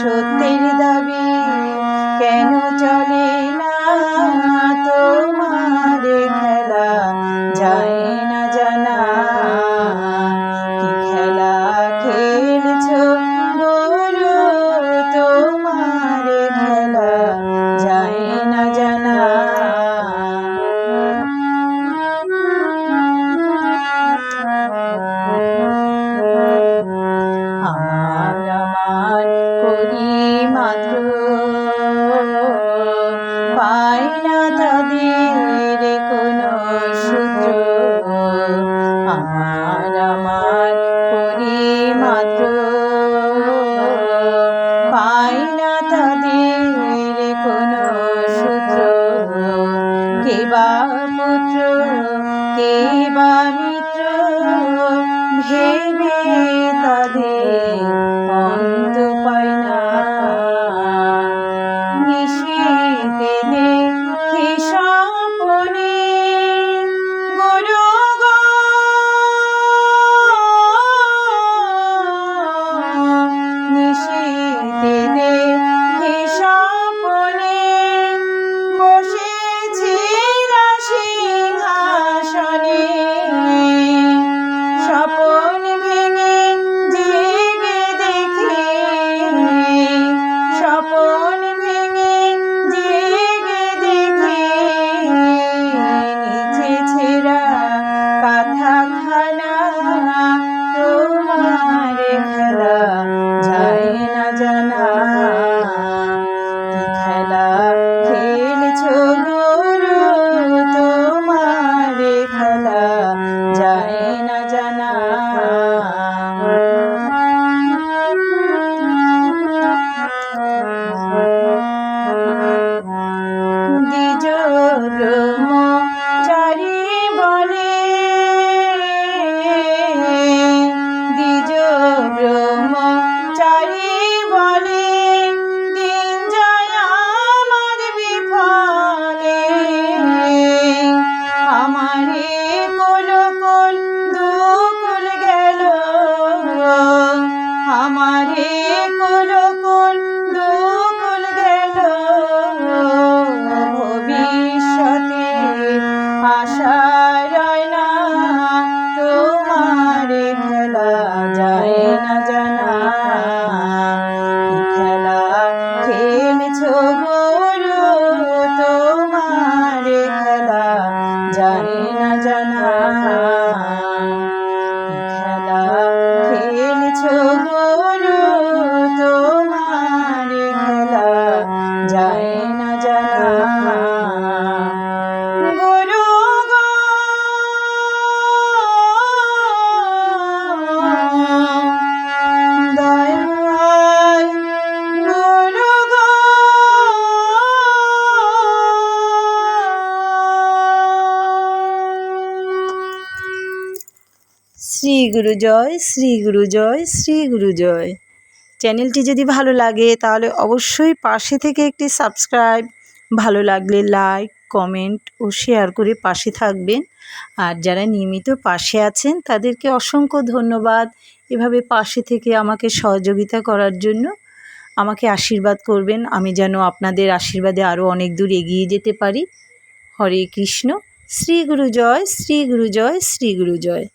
সত্যের দাবি কেন চলে না তোমার? শ্রী গুরু জয়, শ্রী গুরু জয়, শ্রী গুরু জয়। চ্যানেলটি যদি ভালো লাগে, তাহলে অবশ্যই পাশে থেকে একটি সাবস্ক্রাইব, ভালো লাগলে লাইক, কমেন্ট ও শেয়ার করে পাশে থাকবেন। আর যারা নিয়মিত পাশে আছেন, তাদেরকে অসংখ্য ধন্যবাদ। এভাবে পাশে থেকে আমাকে সহযোগিতা করার জন্য আমাকে আশীর্বাদ করবেন। আমি যেন আপনাদের আশীর্বাদে আরও অনেক দূর এগিয়ে যেতে পারি। হরে কৃষ্ণ। শ্রী গুরু জয়, শ্রী গুরু জয়, শ্রী গুরু জয়।